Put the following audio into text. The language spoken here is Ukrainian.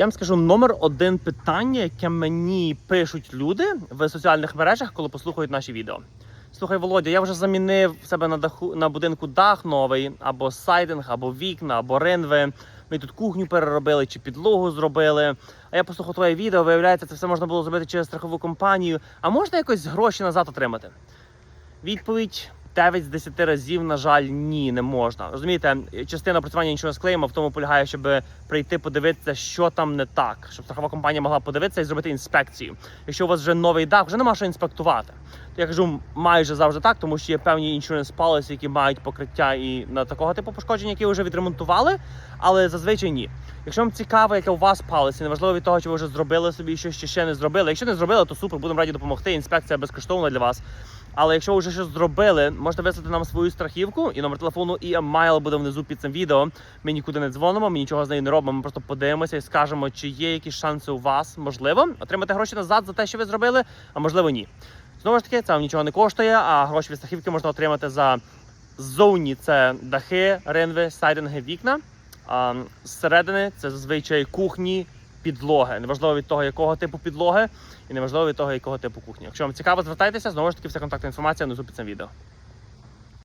Я вам скажу номер один питання, яке мені пишуть люди в соціальних мережах, коли послухають наші відео. Слухай, Володя, я вже замінив себе на даху на будинку дах новий, або сайдинг, або вікна, або ринви. Ми тут кухню переробили чи підлогу зробили. А я послухав твоє відео, виявляється, це все можна було зробити через страхову компанію. А можна якось гроші назад отримати? Відповідь 9 з 10 разів, на жаль, ні, не можна. Розумієте, частина працювання нічого не склеїмо, в тому полягає, щоб прийти подивитися, що там не так, щоб страхова компанія могла подивитися і зробити інспекцію. Якщо у вас вже новий дах, вже нема що інспектувати. То я кажу майже завжди так, тому що є певні insurance policy, які мають покриття і на такого типу пошкодження, які вже відремонтували, але зазвичай ні. Якщо вам цікаво, яке у вас policy, неважливо від того, чи ви вже зробили собі чи ще не зробили. Якщо не зробили, то супер, будемо раді допомогти. Інспекція безкоштовна для вас. Але якщо ви вже щось зробили, можете вислати нам свою страхівку і номер телефону, і емайл буде внизу під цим відео. Ми нікуди не дзвонимо, ми нічого з нею не робимо. Ми просто подивимося і скажемо, чи є якісь шанси у вас, можливо, отримати гроші назад за те, що ви зробили, а можливо, ні. Знову ж таки, це вам нічого не коштує, а гроші від страхівки можна отримати за ззовні це дахи, ринви, сайдинги, вікна. А зсередини це зазвичай кухні, підлоги. Неважливо від того, якого типу підлоги, і неважливо від того, якого типу кухні. Якщо вам цікаво, звертайтеся, знову ж таки, вся контактна інформація внизу під цим відео.